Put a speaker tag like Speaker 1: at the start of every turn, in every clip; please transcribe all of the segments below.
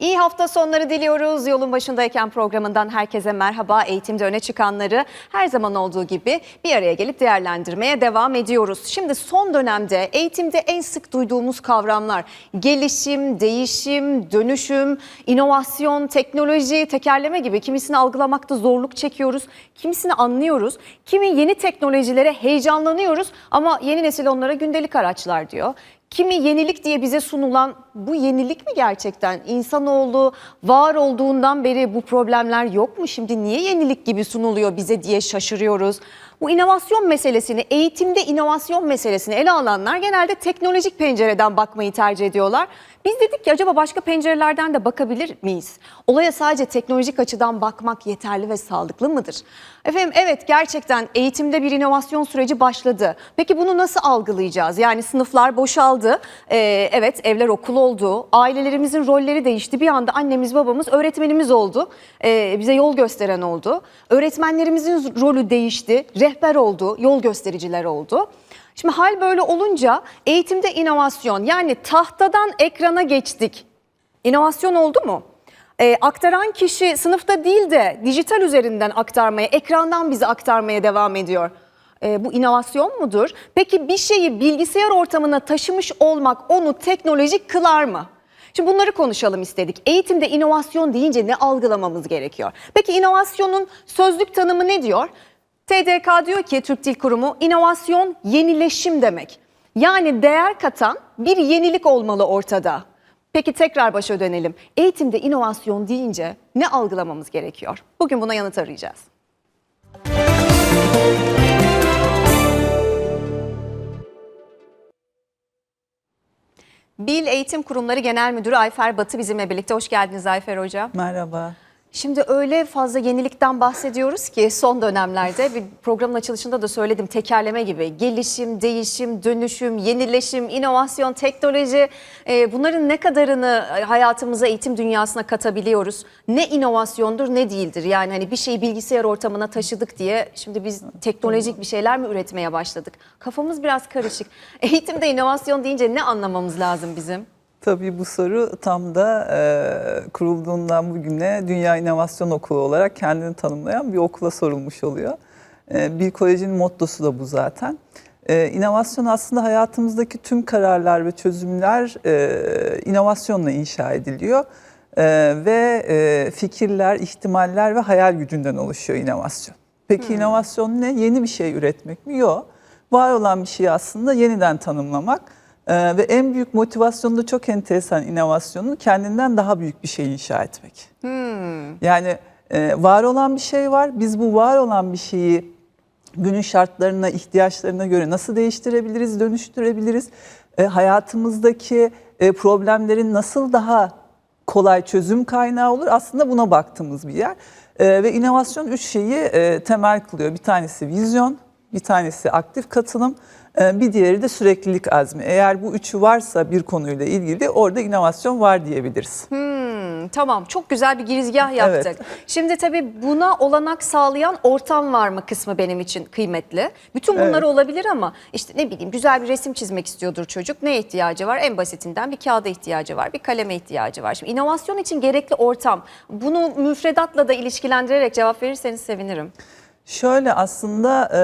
Speaker 1: İyi hafta sonları diliyoruz. Yolun başındayken programından herkese merhaba. Eğitimde öne çıkanları her zaman olduğu gibi bir araya gelip değerlendirmeye devam ediyoruz. Şimdi son dönemde eğitimde en sık duyduğumuz kavramlar gelişim, değişim, dönüşüm, inovasyon, teknoloji, tekerleme gibi kimisini algılamakta zorluk çekiyoruz. Kimisini anlıyoruz. Kimi yeni teknolojilere heyecanlanıyoruz ama yeni nesil onlara gündelik araçlar diyor. Kimi yenilik diye bize sunulan bu yenilik mi gerçekten? İnsanoğlu var olduğundan beri bu problemler yok mu? Şimdi niye yenilik gibi sunuluyor bize diye şaşırıyoruz. Bu inovasyon meselesini, eğitimde inovasyon meselesini ele alanlar genelde teknolojik pencereden bakmayı tercih ediyorlar. Biz dedik ki acaba başka pencerelerden de bakabilir miyiz? Olaya sadece teknolojik açıdan bakmak yeterli ve sağlıklı mıdır? Efendim evet gerçekten eğitimde bir inovasyon süreci başladı. Peki bunu nasıl algılayacağız? Yani sınıflar boşaldı. Ee, evet evler okul oldu. Ailelerimizin rolleri değişti. Bir anda annemiz babamız öğretmenimiz oldu. Ee, bize yol gösteren oldu. Öğretmenlerimizin rolü değişti. Rehber oldu, yol göstericiler oldu. Şimdi hal böyle olunca eğitimde inovasyon yani tahtadan ekrana geçtik. İnovasyon oldu mu? Ee, aktaran kişi sınıfta değil de dijital üzerinden aktarmaya, ekrandan bize aktarmaya devam ediyor. Ee, bu inovasyon mudur? Peki bir şeyi bilgisayar ortamına taşımış olmak onu teknolojik kılar mı? Şimdi bunları konuşalım istedik. Eğitimde inovasyon deyince ne algılamamız gerekiyor? Peki inovasyonun sözlük tanımı ne diyor? TDK diyor ki Türk Dil Kurumu inovasyon yenileşim demek. Yani değer katan bir yenilik olmalı ortada. Peki tekrar başa dönelim. Eğitimde inovasyon deyince ne algılamamız gerekiyor? Bugün buna yanıt arayacağız. Bil Eğitim Kurumları Genel Müdürü Ayfer Batı bizimle birlikte. Hoş geldiniz Ayfer Hocam.
Speaker 2: Merhaba.
Speaker 1: Şimdi öyle fazla yenilikten bahsediyoruz ki son dönemlerde bir programın açılışında da söyledim tekerleme gibi gelişim, değişim, dönüşüm, yenileşim, inovasyon, teknoloji e, bunların ne kadarını hayatımıza eğitim dünyasına katabiliyoruz? Ne inovasyondur ne değildir? Yani hani bir şeyi bilgisayar ortamına taşıdık diye şimdi biz teknolojik bir şeyler mi üretmeye başladık? Kafamız biraz karışık. Eğitimde inovasyon deyince ne anlamamız lazım bizim?
Speaker 2: Tabii bu soru tam da e, kurulduğundan bugüne Dünya İnovasyon Okulu olarak kendini tanımlayan bir okula sorulmuş oluyor. E, bir kolejin mottosu da bu zaten. E, inovasyon aslında hayatımızdaki tüm kararlar ve çözümler e, inovasyonla inşa ediliyor. E, ve e, fikirler, ihtimaller ve hayal gücünden oluşuyor inovasyon. Peki inovasyon ne? Yeni bir şey üretmek mi? Yok. Var olan bir şeyi aslında yeniden tanımlamak. Ee, ve en büyük motivasyonu da çok enteresan inovasyonun kendinden daha büyük bir şey inşa etmek. Yani e, var olan bir şey var. Biz bu var olan bir şeyi günün şartlarına, ihtiyaçlarına göre nasıl değiştirebiliriz, dönüştürebiliriz? E, hayatımızdaki e, problemlerin nasıl daha kolay çözüm kaynağı olur? Aslında buna baktığımız bir yer. E, ve inovasyon üç şeyi e, temel kılıyor. Bir tanesi vizyon, bir tanesi aktif katılım, e, bir diğeri de süreklilik azmi. Eğer bu üçü varsa bir konuyla ilgili orada inovasyon var diyebiliriz.
Speaker 1: Hmm, tamam çok güzel bir girizgah yaptık.
Speaker 2: Evet.
Speaker 1: Şimdi tabii buna olanak sağlayan ortam var mı kısmı benim için kıymetli. Bütün bunlar
Speaker 2: Evet.
Speaker 1: olabilir ama işte ne bileyim güzel bir resim çizmek istiyordur çocuk. Ne ihtiyacı var? En basitinden bir kağıda ihtiyacı var, bir kaleme ihtiyacı var. Şimdi inovasyon için gerekli ortam. Bunu müfredatla da ilişkilendirerek cevap verirseniz sevinirim.
Speaker 2: Şöyle aslında e,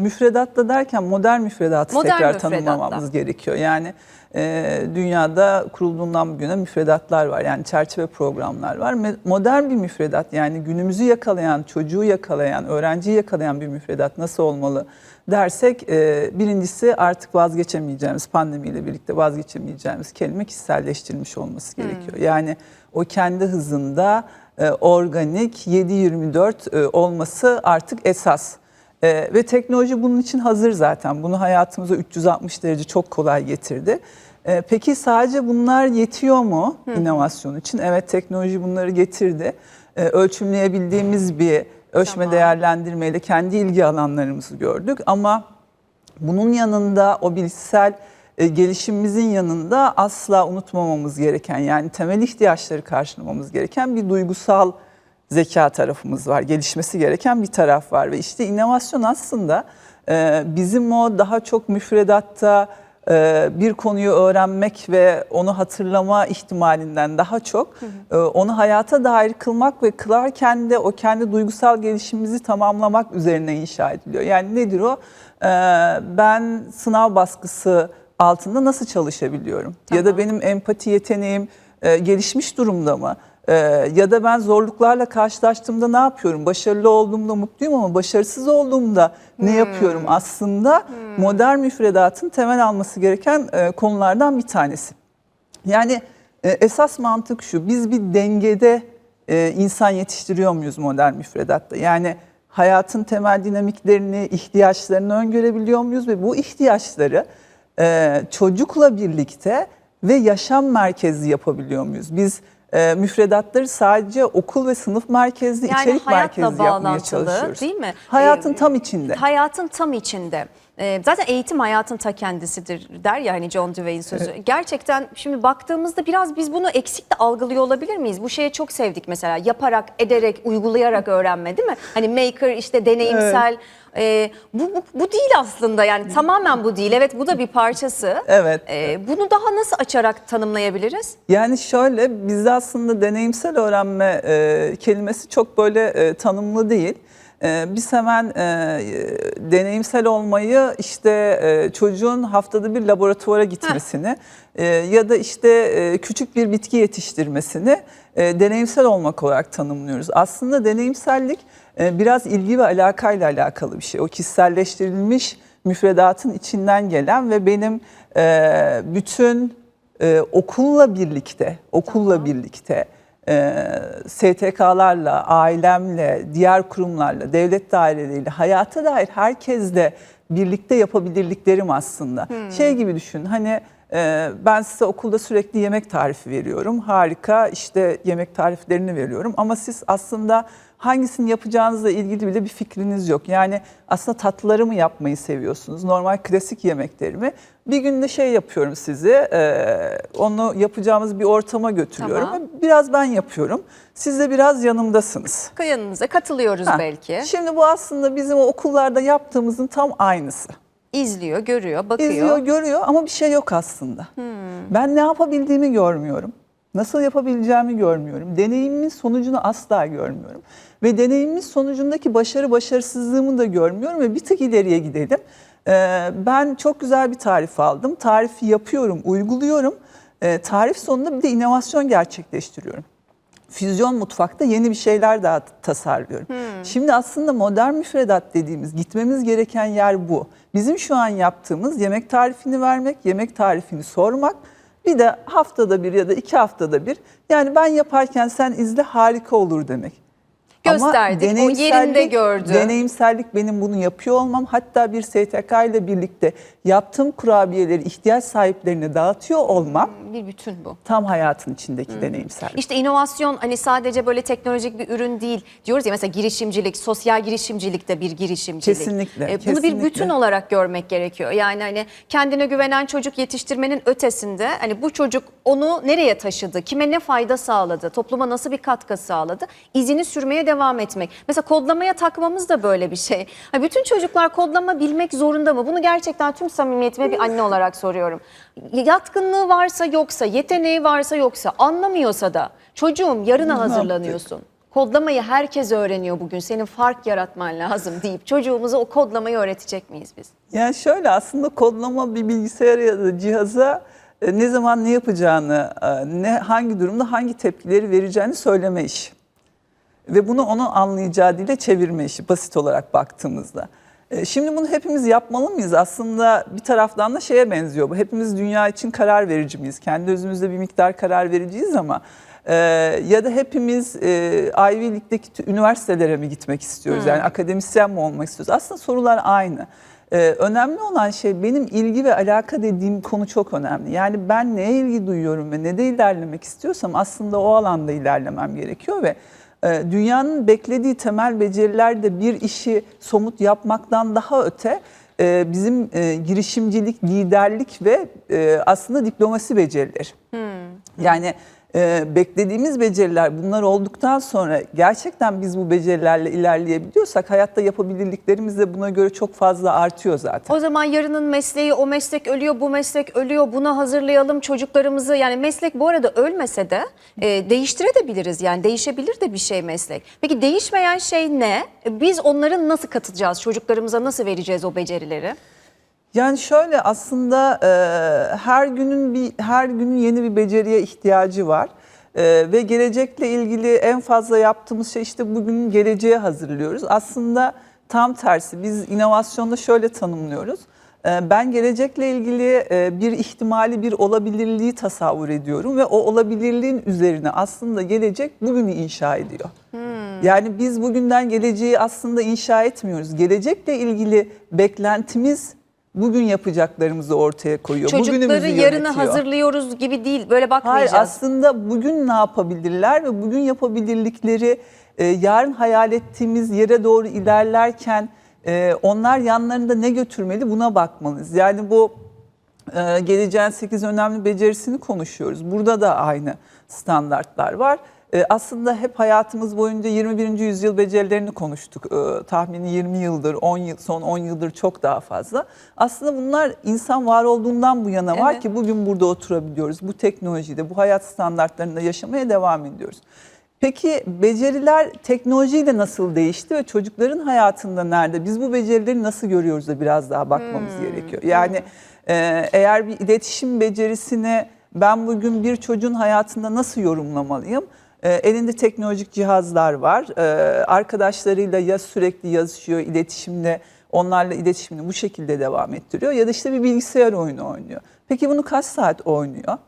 Speaker 2: müfredatla derken modern müfredatı
Speaker 1: Modern
Speaker 2: tekrar
Speaker 1: müfredatla.
Speaker 2: tanımlamamız gerekiyor. Yani e, dünyada kurulduğundan bugüne müfredatlar var. Yani çerçeve programlar var. Modern bir müfredat yani günümüzü yakalayan, çocuğu yakalayan, öğrenciyi yakalayan bir müfredat nasıl olmalı dersek e, birincisi artık vazgeçemeyeceğimiz pandemiyle birlikte vazgeçemeyeceğimiz kelime kişiselleştirilmiş olması gerekiyor. Yani o kendi hızında organik 7-24 e, olması artık esas. E, ve teknoloji bunun için hazır zaten. Bunu hayatımıza 360 derece çok kolay getirdi. E, peki sadece bunlar yetiyor mu inovasyon için? Evet teknoloji bunları getirdi. E, ölçümleyebildiğimiz bir ölçme
Speaker 1: Tamam.
Speaker 2: değerlendirmeyle kendi ilgi alanlarımızı gördük ama bunun yanında o bilişsel e, gelişimimizin yanında asla unutmamamız gereken yani temel ihtiyaçları karşılamamız gereken bir duygusal zeka tarafımız var. Gelişmesi gereken bir taraf var ve işte inovasyon aslında e, bizim o daha çok müfredatta e, bir konuyu öğrenmek ve onu hatırlama ihtimalinden daha çok e, onu hayata dair kılmak ve kılarken de o kendi duygusal gelişimimizi tamamlamak üzerine inşa ediliyor. Yani nedir o? E, Ben sınav baskısı altında nasıl çalışabiliyorum? Ya da benim empati yeteneğim e, gelişmiş durumda mı? E, ya da ben zorluklarla karşılaştığımda ne yapıyorum? Başarılı olduğumda mutluyum ama başarısız olduğumda ne yapıyorum? Aslında modern müfredatın temel alması gereken e, konulardan bir tanesi. Yani e, esas mantık şu, biz bir dengede e, insan yetiştiriyor muyuz modern müfredatta? Yani hayatın temel dinamiklerini, ihtiyaçlarını öngörebiliyor muyuz ve bu ihtiyaçları e, çocukla birlikte ve yaşam merkezli yapabiliyor muyuz? Biz e, müfredatları sadece okul ve sınıf merkezli,
Speaker 1: Yani
Speaker 2: içerik merkezli yapmaya çalışıyoruz.
Speaker 1: değil mi?
Speaker 2: Hayatın
Speaker 1: Ee,
Speaker 2: tam içinde.
Speaker 1: Hayatın tam içinde. Ee, Zaten eğitim hayatın ta kendisidir der ya hani John Dewey'in sözü. Gerçekten şimdi baktığımızda biraz biz bunu eksik de algılıyor olabilir miyiz? Bu şeye çok sevdik mesela yaparak, ederek, uygulayarak öğrenme değil mi? Hani maker işte deneyimsel. Ee, bu, bu, bu değil aslında yani tamamen bu değil. Evet bu da bir parçası.
Speaker 2: Evet.
Speaker 1: Ee, bunu daha nasıl açarak tanımlayabiliriz?
Speaker 2: Yani şöyle bizde aslında deneyimsel öğrenme e, kelimesi çok böyle e, tanımlı değil. E, biz hemen e, deneyimsel olmayı işte e, çocuğun haftada bir laboratuvara gitmesini e, ya da işte e, küçük bir bitki yetiştirmesini e, deneyimsel olmak olarak tanımlıyoruz. Aslında deneyimsellik e, biraz ilgi ve alakayla alakalı bir şey. O kişiselleştirilmiş müfredatın içinden gelen ve benim e, bütün e, okulla birlikte, okulla birlikte e, STK'larla, ailemle, diğer kurumlarla, devlet daireleriyle, hayata dair herkesle birlikte yapabilirliklerim aslında. Şey gibi düşün hani e, ben size okulda sürekli yemek tarifi veriyorum. Harika işte yemek tariflerini veriyorum ama siz aslında hangisini yapacağınızla ilgili bile bir fikriniz yok. Yani aslında tatlıları mı yapmayı seviyorsunuz? Normal klasik yemekleri mi? Bir günde şey yapıyorum sizi, e, onu yapacağımız bir ortama götürüyorum.
Speaker 1: Tamam.
Speaker 2: Biraz ben yapıyorum. Siz de biraz yanımdasınız.
Speaker 1: Yanınıza katılıyoruz
Speaker 2: Ha,
Speaker 1: belki.
Speaker 2: Şimdi bu aslında bizim o okullarda yaptığımızın tam aynısı.
Speaker 1: İzliyor, görüyor, bakıyor.
Speaker 2: İzliyor, görüyor ama bir şey yok aslında. Ben ne yapabildiğimi görmüyorum. Nasıl yapabileceğimi görmüyorum. Deneyimimin sonucunu asla görmüyorum. Ve deneyimimin sonucundaki başarı başarısızlığımı da görmüyorum ve bir tık ileriye gidelim. Ee, ben çok güzel bir tarif aldım. Tarifi yapıyorum, uyguluyorum. Ee, tarif sonunda bir de inovasyon gerçekleştiriyorum füzyon mutfakta yeni bir şeyler daha tasarlıyorum. Şimdi aslında modern müfredat dediğimiz gitmemiz gereken yer bu. Bizim şu an yaptığımız yemek tarifini vermek, yemek tarifini sormak. Bir de haftada bir ya da iki haftada bir yani ben yaparken sen izle harika olur demek.
Speaker 1: Gösterdik, o yerinde gördü.
Speaker 2: Deneyimsellik benim bunu yapıyor olmam. Hatta bir STK ile birlikte yaptığım kurabiyeleri ihtiyaç sahiplerine dağıtıyor olmam
Speaker 1: Bir bütün bu.
Speaker 2: tam hayatın içindeki deneyimsellik.
Speaker 1: İşte inovasyon hani sadece böyle teknolojik bir ürün değil. Diyoruz ya mesela girişimcilik, sosyal girişimcilik de bir girişimcilik.
Speaker 2: Kesinlikle,
Speaker 1: E, bunu bir
Speaker 2: kesinlikle.
Speaker 1: bütün olarak görmek gerekiyor. Yani hani kendine güvenen çocuk yetiştirmenin ötesinde hani bu çocuk onu nereye taşıdı, kime ne fayda sağladı, topluma nasıl bir katkı sağladı, izini sürmeye devam etmek. Mesela kodlamaya takmamız da böyle bir şey. Hani bütün çocuklar kodlama bilmek zorunda mı? Bunu gerçekten tüm samimiyetime bir anne olarak soruyorum. Yatkınlığı varsa yoksa, yeteneği varsa yoksa, anlamıyorsa da çocuğum yarına
Speaker 2: Ne
Speaker 1: hazırlanıyorsun. Kodlamayı herkes öğreniyor bugün. Senin fark yaratman lazım deyip çocuğumuza o kodlamayı öğretecek miyiz biz?
Speaker 2: Yani şöyle aslında kodlama bir bilgisayara ya da cihaza e, ne zaman ne yapacağını, e, ne hangi durumda hangi tepkileri vereceğini söyleme işi. Ve bunu onun anlayacağı dile çevirme işi basit olarak baktığımızda. E, Şimdi bunu hepimiz yapmalı mıyız? Aslında bir taraftan da şeye benziyor bu. Hepimiz dünya için karar verici miyiz? Kendi özümüzde bir miktar karar vericiyiz ama e, ya da hepimiz e, Ivy League'deki üniversitelere mi gitmek istiyoruz? Yani akademisyen mi olmak istiyoruz? Aslında sorular aynı. Ee, önemli olan şey benim ilgi ve alaka dediğim konu çok önemli. Yani ben neye ilgi duyuyorum ve ne de ilerlemek istiyorsam aslında o alanda ilerlemem gerekiyor ve e, dünyanın beklediği temel beceriler de bir işi somut yapmaktan daha öte e, bizim e, girişimcilik, liderlik ve e, aslında diplomasi becerileri. Yani e, beklediğimiz beceriler bunlar olduktan sonra gerçekten biz bu becerilerle ilerleyebiliyorsak hayatta yapabilirliklerimiz de buna göre çok fazla artıyor zaten.
Speaker 1: O zaman yarının mesleği o meslek ölüyor, bu meslek ölüyor. Buna hazırlayalım çocuklarımızı. Yani meslek bu arada ölmese de e, değiştirebiliriz. Yani değişebilir de bir şey meslek. Peki değişmeyen şey ne? Biz onları nasıl katacağız? Çocuklarımıza nasıl vereceğiz o becerileri?
Speaker 2: Yani şöyle aslında e, her günün bir her günün yeni bir beceriye ihtiyacı var. E, ve gelecekle ilgili en fazla yaptığımız şey işte bugün geleceğe hazırlıyoruz. Aslında tam tersi biz inovasyonda şöyle tanımlıyoruz. E, ben gelecekle ilgili e, bir ihtimali, bir olabilirliği tasavvur ediyorum ve o olabilirliğin üzerine aslında gelecek bugünü inşa ediyor. Yani biz bugünden geleceği aslında inşa etmiyoruz. Gelecekle ilgili beklentimiz bugün yapacaklarımızı ortaya koyuyor.
Speaker 1: Çocukları yarına hazırlıyoruz gibi değil. Böyle
Speaker 2: Hayır
Speaker 1: bakmayacağız.
Speaker 2: aslında bugün ne yapabilirler ve bugün yapabilirlikleri e, yarın hayal ettiğimiz yere doğru ilerlerken e, onlar yanlarında ne götürmeli buna bakmalıyız. Yani bu e, geleceğin 8 önemli becerisini konuşuyoruz. Burada da aynı standartlar var. E, aslında hep hayatımız boyunca 21. yüzyıl becerilerini konuştuk. E, tahmini 20 yıldır, 10 yıl, son 10 yıldır çok daha fazla. Aslında bunlar insan var olduğundan bu yana var
Speaker 1: Evet.
Speaker 2: ki bugün burada oturabiliyoruz. Bu teknolojide, bu hayat standartlarında yaşamaya devam ediyoruz. Peki beceriler teknolojiyle nasıl değişti ve çocukların hayatında nerede? Biz bu becerileri nasıl görüyoruz da biraz daha bakmamız gerekiyor. Yani e, eğer bir iletişim becerisini ben bugün bir çocuğun hayatında nasıl yorumlamalıyım? E, elinde teknolojik cihazlar var. E, arkadaşlarıyla ya sürekli yazışıyor, iletişimde onlarla iletişimini bu şekilde devam ettiriyor ya da işte bir bilgisayar oyunu oynuyor. Peki bunu kaç saat oynuyor?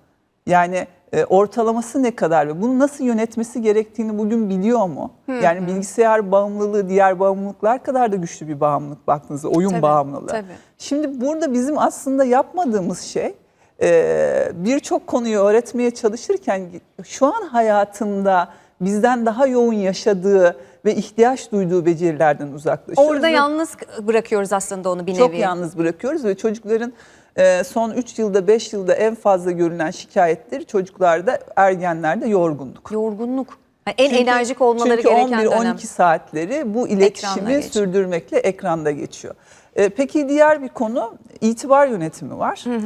Speaker 2: Yani e, ortalaması ne kadar ve bunu nasıl yönetmesi gerektiğini bugün biliyor mu? Yani bilgisayar bağımlılığı diğer bağımlılıklar kadar da güçlü bir bağımlılık baktığınızda oyun
Speaker 1: Tabii,
Speaker 2: bağımlılığı.
Speaker 1: tabii.
Speaker 2: Şimdi burada bizim aslında yapmadığımız şey e, birçok konuyu öğretmeye çalışırken şu an hayatında bizden daha yoğun yaşadığı ve ihtiyaç duyduğu becerilerden uzaklaşıyoruz.
Speaker 1: Orada
Speaker 2: ve-
Speaker 1: yalnız bırakıyoruz aslında onu bir
Speaker 2: çok
Speaker 1: nevi.
Speaker 2: yalnız bırakıyoruz ve çocukların e, son 3 yılda 5 yılda en fazla görülen şikayetleri çocuklarda ergenlerde yorgunluk.
Speaker 1: Yorgunluk. Yani en
Speaker 2: Çünkü-
Speaker 1: enerjik olmaları
Speaker 2: çünkü
Speaker 1: gereken
Speaker 2: 11-12
Speaker 1: dönem.
Speaker 2: saatleri bu iletişimi sürdürmekle ekranda geçiyor. E, peki diğer bir konu itibar yönetimi var. E,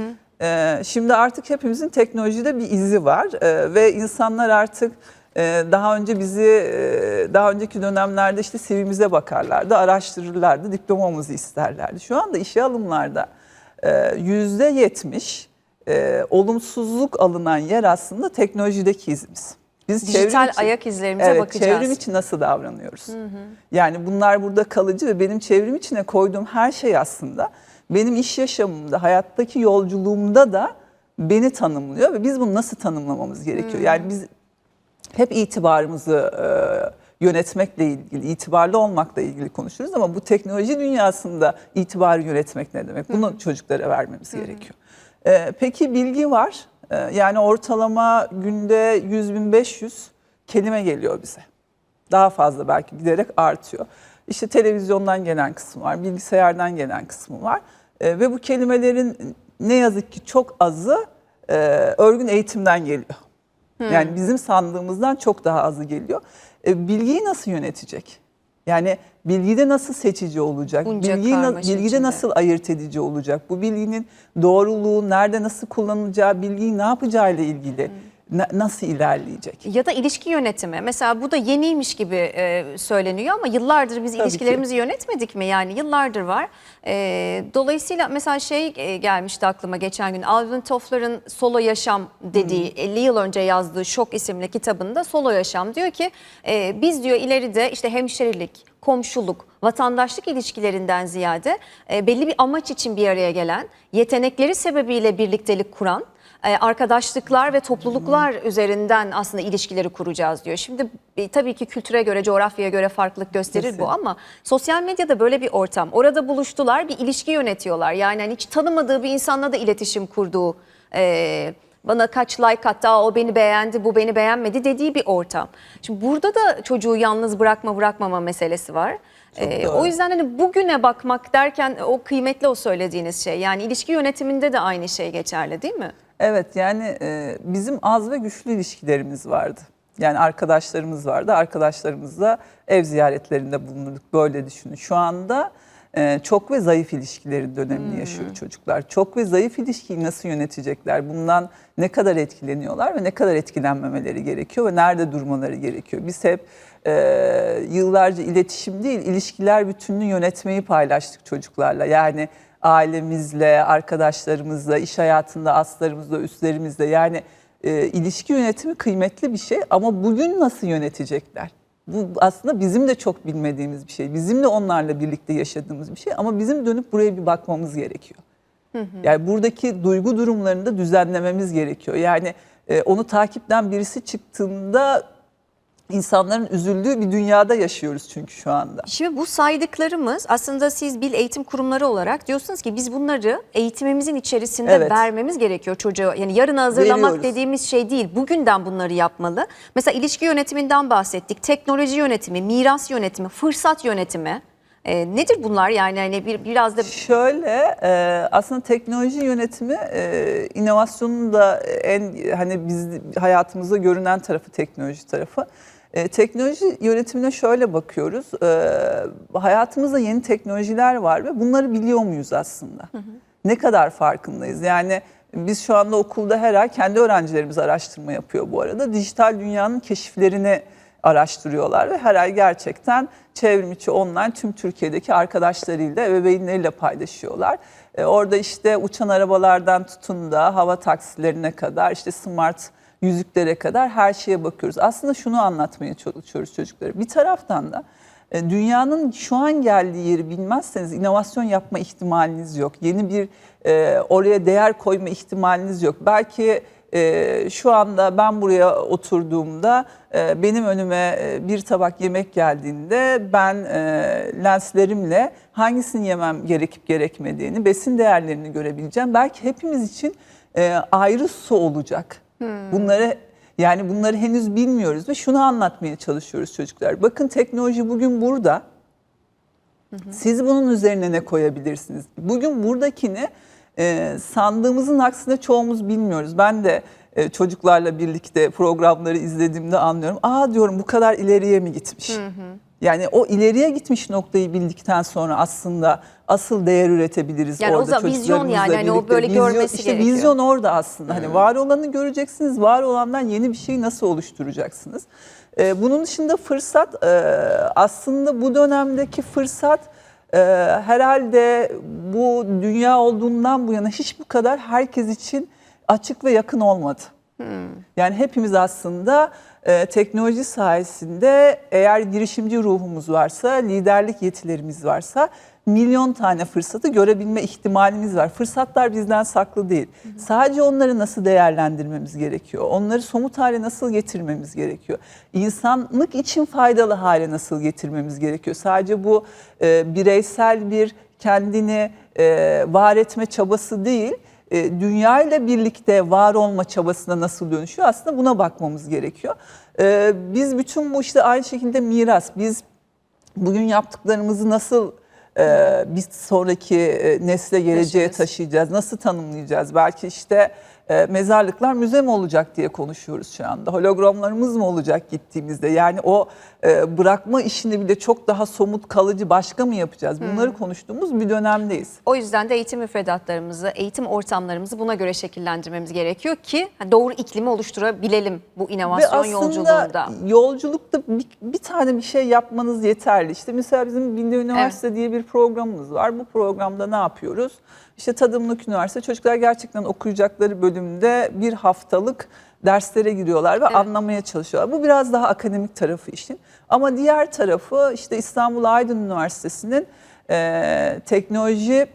Speaker 2: şimdi artık hepimizin teknolojide bir izi var E, ve insanlar artık e, daha önce bizi e, daha önceki dönemlerde işte CV'mize bakarlardı, araştırırlardı, diplomamızı isterlerdi. Şu anda işe alımlarda e, yüzde yetmiş olumsuzluk alınan yer aslında teknolojideki izimiz. Biz
Speaker 1: Dijital
Speaker 2: çevrim içi-
Speaker 1: ayak izlerimize
Speaker 2: evet,
Speaker 1: bakacağız.
Speaker 2: çevrim içi nasıl davranıyoruz? Yani bunlar burada kalıcı ve benim çevrim içine koyduğum her şey aslında benim iş yaşamımda, hayattaki yolculuğumda da beni tanımlıyor ve biz bunu nasıl tanımlamamız gerekiyor? Yani biz hep itibarımızı e, yönetmekle ilgili, itibarlı olmakla ilgili konuşuruz ama bu teknoloji dünyasında itibarı yönetmek ne demek? Bunu çocuklara vermemiz gerekiyor. E, peki bilgi var. E, yani ortalama günde 100 bin 500 kelime geliyor bize. Daha fazla belki giderek artıyor. İşte televizyondan gelen kısmı var, bilgisayardan gelen kısmı var. E, ve bu kelimelerin ne yazık ki çok azı e, örgün eğitimden geliyor. Yani bizim sandığımızdan çok daha azı geliyor. E, bilgiyi nasıl yönetecek? Yani bilgide nasıl seçici olacak?
Speaker 1: Bunca
Speaker 2: Bilgiyi na- bilgide
Speaker 1: içinde.
Speaker 2: nasıl ayırt edici olacak? Bu bilginin doğruluğu, nerede nasıl kullanılacağı, bilgiyi ne yapacağıyla ilgili na- nasıl ilerleyecek?
Speaker 1: Ya da ilişki yönetimi. Mesela bu da yeniymiş gibi e, söyleniyor ama yıllardır biz
Speaker 2: Tabii
Speaker 1: ilişkilerimizi yönetmedik mi? Yani yıllardır var. E, dolayısıyla mesela şey e, gelmişti aklıma geçen gün. Alvin Toffler'ın Solo Yaşam dediği 50 yıl önce yazdığı Şok isimli kitabında Solo Yaşam diyor ki e, biz diyor ileride işte hemşerilik, komşuluk, vatandaşlık ilişkilerinden ziyade e, belli bir amaç için bir araya gelen, yetenekleri sebebiyle birliktelik kuran arkadaşlıklar ve topluluklar üzerinden aslında ilişkileri kuracağız diyor. Şimdi e, tabii ki kültüre göre, coğrafyaya göre farklılık gösterir
Speaker 2: Kesin.
Speaker 1: bu ama sosyal medyada böyle bir ortam. Orada buluştular, bir ilişki yönetiyorlar. Yani hani hiç tanımadığı bir insanla da iletişim kurduğu, e, bana kaç like attı, Aa, o beni beğendi, bu beni beğenmedi dediği bir ortam. Şimdi burada da çocuğu yalnız bırakma bırakmama meselesi var. E,
Speaker 2: doğru.
Speaker 1: o yüzden hani bugüne bakmak derken o kıymetli o söylediğiniz şey. Yani ilişki yönetiminde de aynı şey geçerli değil mi?
Speaker 2: Evet yani e, bizim az ve güçlü ilişkilerimiz vardı. Yani arkadaşlarımız vardı. Arkadaşlarımızla ev ziyaretlerinde bulunduk. Böyle düşünün. Şu anda e, çok ve zayıf ilişkilerin dönemini yaşıyor çocuklar. Çok ve zayıf ilişkiyi nasıl yönetecekler? Bundan ne kadar etkileniyorlar ve ne kadar etkilenmemeleri gerekiyor ve nerede durmaları gerekiyor? Biz hep e, yıllarca iletişim değil, ilişkiler bütününü yönetmeyi paylaştık çocuklarla. Yani ailemizle, arkadaşlarımızla, iş hayatında aslarımızla, üstlerimizle yani e, ilişki yönetimi kıymetli bir şey ama bugün nasıl yönetecekler? Bu aslında bizim de çok bilmediğimiz bir şey. Bizim de onlarla birlikte yaşadığımız bir şey ama bizim dönüp buraya bir bakmamız gerekiyor. Yani buradaki duygu durumlarını da düzenlememiz gerekiyor. Yani e, onu takipten birisi çıktığında insanların üzüldüğü bir dünyada yaşıyoruz çünkü şu anda.
Speaker 1: Şimdi bu saydıklarımız aslında siz bil eğitim kurumları olarak diyorsunuz ki biz bunları eğitimimizin içerisinde
Speaker 2: Evet.
Speaker 1: vermemiz gerekiyor çocuğa. Yani yarın hazırlamak
Speaker 2: Veriyoruz.
Speaker 1: dediğimiz şey değil. Bugünden bunları yapmalı. Mesela ilişki yönetiminden bahsettik. Teknoloji yönetimi, miras yönetimi, fırsat yönetimi. Ee, nedir bunlar yani hani bir, biraz da
Speaker 2: Şöyle e, aslında teknoloji yönetimi e, inovasyonun da en hani biz hayatımızda görünen tarafı teknoloji tarafı. E, teknoloji yönetimine şöyle bakıyoruz. E, hayatımızda yeni teknolojiler var ve bunları biliyor muyuz aslında? Ne kadar farkındayız? Yani biz şu anda okulda her ay kendi öğrencilerimiz araştırma yapıyor bu arada. Dijital dünyanın keşiflerini araştırıyorlar ve her ay gerçekten çevrim içi online tüm Türkiye'deki arkadaşlarıyla, ebeveynleriyle paylaşıyorlar. E, orada işte uçan arabalardan tutun da hava taksilerine kadar işte smart yüzüklere kadar her şeye bakıyoruz. Aslında şunu anlatmaya çalışıyoruz çocuklara. Bir taraftan da e, dünyanın şu an geldiği yeri bilmezseniz inovasyon yapma ihtimaliniz yok. Yeni bir e, oraya değer koyma ihtimaliniz yok. Belki e, şu anda ben buraya oturduğumda e, benim önüme e, bir tabak yemek geldiğinde ben e, lenslerimle hangisini yemem gerekip gerekmediğini, besin değerlerini görebileceğim. Belki hepimiz için e, ayrı su olacak. Bunları yani bunları henüz bilmiyoruz ve şunu anlatmaya çalışıyoruz çocuklar. Bakın teknoloji bugün burada. Siz bunun üzerine ne koyabilirsiniz? Bugün buradakini e, sandığımızın aksine çoğumuz bilmiyoruz. Ben de e, çocuklarla birlikte programları izlediğimde anlıyorum. Aa diyorum bu kadar ileriye mi gitmiş? Yani o ileriye gitmiş noktayı bildikten sonra aslında asıl değer üretebiliriz
Speaker 1: Yani o
Speaker 2: orada
Speaker 1: zaman vizyon yani, hani o böyle görmesi
Speaker 2: işte
Speaker 1: gerekiyor.
Speaker 2: Vizyon orada aslında. Hani var olanı göreceksiniz, var olandan yeni bir şey nasıl oluşturacaksınız? Ee, bunun dışında fırsat e, aslında bu dönemdeki fırsat e, herhalde bu dünya olduğundan bu yana hiç bu kadar herkes için açık ve yakın olmadı. Yani hepimiz aslında e, teknoloji sayesinde eğer girişimci ruhumuz varsa, liderlik yetilerimiz varsa milyon tane fırsatı görebilme ihtimalimiz var. Fırsatlar bizden saklı değil. Sadece onları nasıl değerlendirmemiz gerekiyor? Onları somut hale nasıl getirmemiz gerekiyor? İnsanlık için faydalı hale nasıl getirmemiz gerekiyor? Sadece bu e, bireysel bir kendini e, var etme çabası değil e, dünya ile birlikte var olma çabasına nasıl dönüşüyor aslında buna bakmamız gerekiyor. E, biz bütün bu işte aynı şekilde miras, biz bugün yaptıklarımızı nasıl e, bir sonraki e, nesle geleceğe taşıyacağız, nasıl tanımlayacağız? Belki işte e, mezarlıklar müze mi olacak diye konuşuyoruz şu anda. Hologramlarımız mı olacak gittiğimizde? Yani o e, bırakma işini bile çok daha somut, kalıcı başka mı yapacağız? Bunları konuştuğumuz bir dönemdeyiz.
Speaker 1: O yüzden de eğitim müfredatlarımızı, eğitim ortamlarımızı buna göre şekillendirmemiz gerekiyor ki doğru iklimi oluşturabilelim bu
Speaker 2: Ve
Speaker 1: inovasyon
Speaker 2: aslında
Speaker 1: yolculuğunda.
Speaker 2: yolculukta bir, bir tane bir şey yapmanız yeterli. İşte mesela bizim Binde Üniversite diye bir programımız var. Bu programda ne yapıyoruz? İşte Tadımlık Üniversite çocuklar gerçekten okuyacakları bölümde bir haftalık derslere giriyorlar ve anlamaya çalışıyorlar. Bu biraz daha akademik tarafı işin. Ama diğer tarafı işte İstanbul Aydın Üniversitesi'nin eee, teknoloji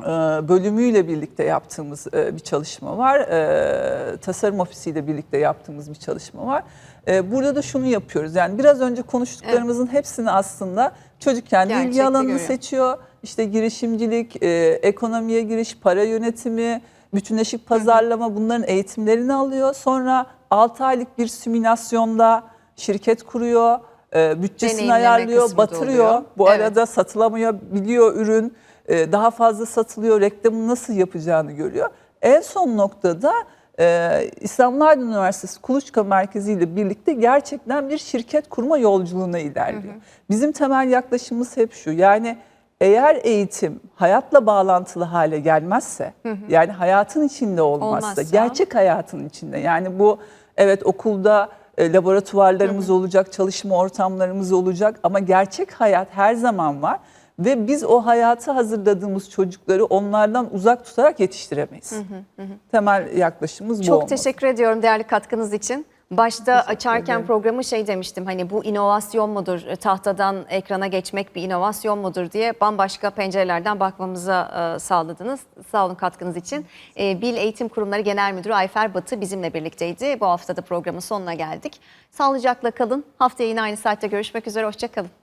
Speaker 2: e, bölümüyle birlikte yaptığımız e, bir çalışma var. E, Tasarım ofisiyle birlikte yaptığımız bir çalışma var. E, Burada da şunu yapıyoruz. Yani biraz önce konuştuklarımızın hepsini aslında çocuk kendi ilgi
Speaker 1: Gerçekte
Speaker 2: alanını
Speaker 1: görüyor.
Speaker 2: seçiyor. İşte girişimcilik, e, ekonomiye giriş, para yönetimi, bütünleşik pazarlama bunların eğitimlerini alıyor. Sonra 6 aylık bir simülasyonda şirket kuruyor, e, bütçesini
Speaker 1: Deneyimleme
Speaker 2: ayarlıyor,
Speaker 1: kısmı da
Speaker 2: batırıyor.
Speaker 1: oluyor.
Speaker 2: Bu
Speaker 1: Evet.
Speaker 2: arada satılamıyor biliyor ürün e, daha fazla satılıyor reklamını nasıl yapacağını görüyor. En son noktada e, İslamlar Üniversitesi Kuluçka Merkezi ile birlikte gerçekten bir şirket kurma yolculuğuna ilerliyor. Bizim temel yaklaşımımız hep şu yani eğer eğitim hayatla bağlantılı hale gelmezse yani hayatın içinde olmazsa,
Speaker 1: Olmazsa.
Speaker 2: gerçek hayatın içinde yani bu evet okulda e, laboratuvarlarımız olacak, çalışma ortamlarımız olacak ama gerçek hayat her zaman var ve biz o hayatı hazırladığımız çocukları onlardan uzak tutarak yetiştiremeyiz. Temel yaklaşımımız bu
Speaker 1: Çok
Speaker 2: olmalı.
Speaker 1: teşekkür ediyorum değerli katkınız için. Başta
Speaker 2: Teşekkür
Speaker 1: açarken
Speaker 2: ederim.
Speaker 1: programı şey demiştim hani bu inovasyon mudur, tahtadan ekrana geçmek bir inovasyon mudur diye bambaşka pencerelerden bakmamıza e, sağladınız. Sağ olun katkınız için. E, Bil Eğitim Kurumları Genel Müdürü Ayfer Batı bizimle birlikteydi. Bu hafta da programın sonuna geldik. Sağlıcakla kalın. Haftaya yine aynı saatte görüşmek üzere. Hoşçakalın.